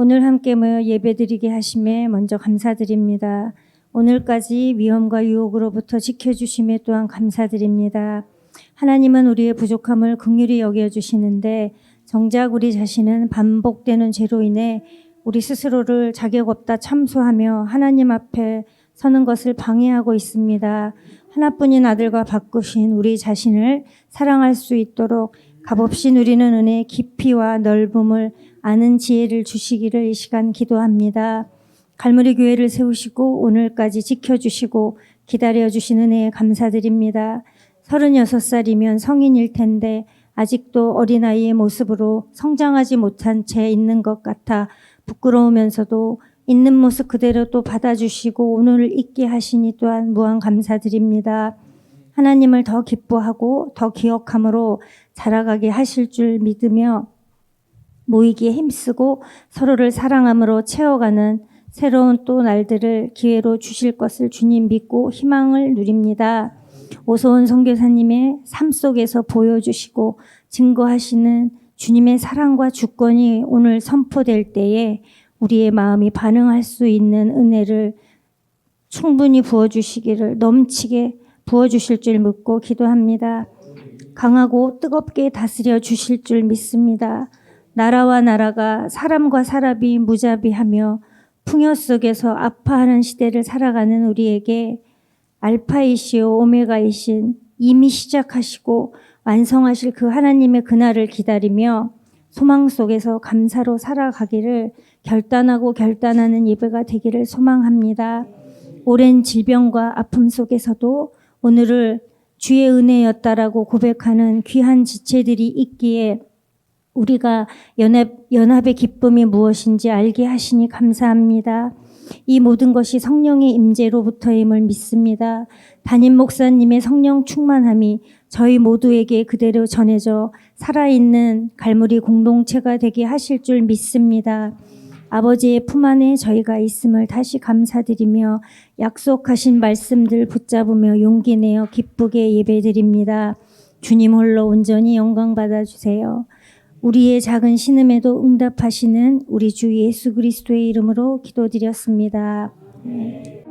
오늘 함께 모여 예배드리게 하심에 먼저 감사드립니다. 오늘까지 위험과 유혹으로부터 지켜주심에 또한 감사드립니다. 하나님은 우리의 부족함을 긍휼히 여겨주시는데 정작 우리 자신은 반복되는 죄로 인해 우리 스스로를 자격 없다 참소하며 하나님 앞에 서는 것을 방해하고 있습니다. 하나뿐인 아들과 바꾸신 우리 자신을 사랑할 수 있도록 값없이 누리는 은혜의 깊이와 넓음을 아는 지혜를 주시기를 이 시간 기도합니다. 갈무리 교회를 세우시고 오늘까지 지켜주시고 기다려주신 은혜에 감사드립니다. 36살이면 성인일 텐데 아직도 어린아이의 모습으로 성장하지 못한 채 있는 것 같아 부끄러우면서도 있는 모습 그대로 또 받아주시고 오늘을 있게 하시니 또한 무한 감사드립니다. 하나님을 더 기뻐하고 더 기억함으로 자라가게 하실 줄 믿으며 모이기에 힘쓰고 서로를 사랑함으로 채워가는 새로운 또 날들을 기회로 주실 것을 주님 믿고 희망을 누립니다. 오소원 선교사님의 삶 속에서 보여주시고 증거하시는 주님의 사랑과 주권이 오늘 선포될 때에 우리의 마음이 반응할 수 있는 은혜를 충분히 부어주시기를 넘치게 부어주실 줄 믿고 기도합니다. 강하고 뜨겁게 다스려 주실 줄 믿습니다. 나라와 나라가 사람과 사람이 무자비하며 풍요 속에서 아파하는 시대를 살아가는 우리에게 알파이시오 오메가이신 이미 시작하시고 완성하실 그 하나님의 그날을 기다리며 소망 속에서 감사로 살아가기를 결단하고 결단하는 예배가 되기를 소망합니다. 오랜 질병과 아픔 속에서도 오늘을 주의 은혜였다라고 고백하는 귀한 지체들이 있기에 우리가 연합, 연합의 기쁨이 무엇인지 알게 하시니 감사합니다. 이 모든 것이 성령의 임재로부터임을 믿습니다. 담임 목사님의 성령 충만함이 저희 모두에게 그대로 전해져 살아있는 갈무리 공동체가 되게 하실 줄 믿습니다. 아버지의 품 안에 저희가 있음을 다시 감사드리며 약속하신 말씀들 붙잡으며 용기 내어 기쁘게 예배드립니다. 주님 홀로 온전히 영광 받아 주세요. 우리의 작은 신음에도 응답하시는 우리 주 예수 그리스도의 이름으로 기도드렸습니다. 네.